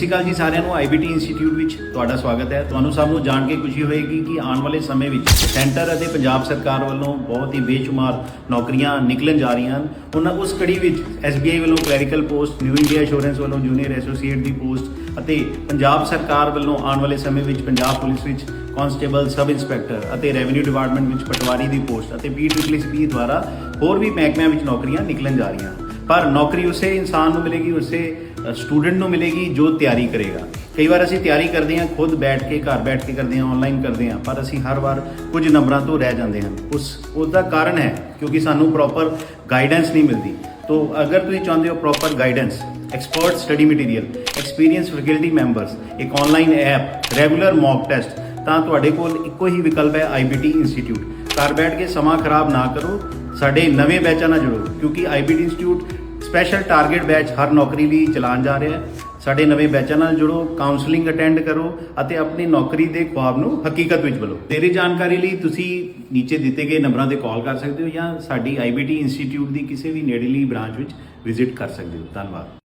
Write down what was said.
ਸ਼੍ਰੀ ਅਕਾਲ ਜੀ ਸਾਰਿਆਂ ਨੂੰ IBT ਇੰਸਟੀਚਿਊਟ ਵਿੱਚ ਤੁਹਾਡਾ ਸਵਾਗਤ ਹੈ। ਤੁਹਾਨੂੰ ਸਭ ਨੂੰ ਜਾਣ ਕੇ ਖੁਸ਼ੀ ਹੋਏਗੀ ਕਿ ਆਉਣ ਵਾਲੇ ਸਮੇਂ ਵਿੱਚ ਸੈਂਟਰ ਅਤੇ ਪੰਜਾਬ ਸਰਕਾਰ ਵੱਲੋਂ ਬਹੁਤ ਹੀ ਬੇਸ਼ੁਮਾਰ ਨੌਕਰੀਆਂ ਨਿਕਲਣ ਜਾ ਰਹੀਆਂ ਹਨ। ਉਹਨਾਂ ਉਸ ਕੜੀ ਵਿੱਚ SBI ਵੱਲੋਂ clerical post New India Insurance ਵੱਲੋਂ ਜੂਨੀਅਰ ਐਸੋਸੀਏਟ ਦੀ ਪੋਸਟ ਅਤੇ ਪੰਜਾਬ ਸਰਕਾਰ ਵੱਲੋਂ ਆਉਣ ਵਾਲੇ ਸਮੇਂ ਵਿੱਚ ਪੰਜਾਬ ਪੁਲਿਸ ਵਿੱਚ ਕਾਂਸਟੇਬਲ ਸਬ ਇੰਸਪੈਕਟਰ ਅਤੇ ਰੈਵਨਿਊ ਡਿਪਾਰਟਮੈਂਟ ਵਿੱਚ ਪਟਵਾਰੀ ਦੀ ਪੋਸਟ ਅਤੇ PWC ਦੁਆਰਾ ਹੋਰ ਵੀ ਮਹਿਕਮਿਆਂ ਵਿੱਚ ਨੌਕਰੀਆਂ ਨਿਕਲਣ ਜਾ ਰਹੀਆਂ। ਹਨ ਪਰ ਨੌਕਰੀ ਉਸੇ ਇਨਸਾਨ ਨੂੰ ਮਿਲੇਗੀ, ਉਸੇ ਸਟੂਡੈਂਟ ਨੂੰ ਮਿਲੇਗੀ ਜੋ ਤਿਆਰੀ ਕਰੇਗਾ। ਕਈ ਵਾਰ ਅਸੀਂ ਤਿਆਰੀ ਕਰਦੇ ਹਾਂ, ਖੁਦ ਬੈਠ ਕੇ, ਘਰ ਬੈਠ ਕੇ ਕਰਦੇ ਹਾਂ ਆਨਲਾਈਨ ਕਰਦੇ ਹਾਂ, ਪਰ ਅਸੀਂ ਹਰ ਵਾਰ ਕੁਝ ਨੰਬਰਾਂ ਤੋਂ ਰਹਿ ਜਾਂਦੇ ਹਾਂ। ਉਸ, ਉਹਦਾ ਕਾਰਨ ਹੈ ਕਿਉਂਕਿ ਸਾਨੂੰ ਪ੍ਰੋਪਰ ਗਾਈਡੈਂਸ ਨਹੀਂ ਮਿਲਦੀ। ਤੋ ਅਗਰ ਤੁਸੀਂ ਚਾਹੁੰਦੇ ਹੋ proper guidance expert study material experience faculty members ਇੱਕ online app regular mock test ਤਾਂ ਤੁਹਾਡੇ ਕੋਲ ਇੱਕੋ ਹੀ ਵਿਕਲਪ ਹੈ IBT ਇੰਸਟੀਚਿਊਟ ਘਰ ਬੈਠ ਕੇ ਸਮਾਂ ਖਰਾਬ ਨਾ ਕਰੋ, ਸਾਡੇ ਨਵੇਂ ਬੈਚਾਂ ਨਾਲ ਜੁੜੋ, ਕਿਉਂਕਿ IBT institute special target batch ਹਰ ਨੌਕਰੀ ਲਈ ਚਲਾਉਣ ਜਾ ਰਿਹਾ ਹੈ। ਸਾਡੇ ਨਵੇਂ ਬੈਚਾਂ ਨਾਲ ਜੁੜੋ ਕਾਉਂਸਲਿੰਗ ਅਟੈਂਡ ਕਰੋ ਅਤੇ ਆਪਣੀ ਨੌਕਰੀ ਦੇ ਖੁਆਬ ਨੂੰ ਹਕੀਕਤ ਵਿੱਚ ਬਦਲੋ ਤੇਰੀ ਜਾਣਕਾਰੀ ਲਈ ਤੁਸੀਂ ਨੀਚੇ ਦਿੱਤੇ ਗਏ ਨੰਬਰਾਂ ਤੇ ਕਾਲ ਕਰ ਸਕਦੇ ਹੋ ਜਾਂ ਸਾਡੀ IBT ਇੰਸਟੀਚਿਊਟ ਦੀ ਕਿਸੇ ਵੀ ਨੇੜੇਲੀ ਬ੍ਰਾਂਚ ਵਿੱਚ ਵਿਜ਼ਿਟ ਕਰ ਸਕਦੇ ਹੋ। ਧੰਨਵਾਦ।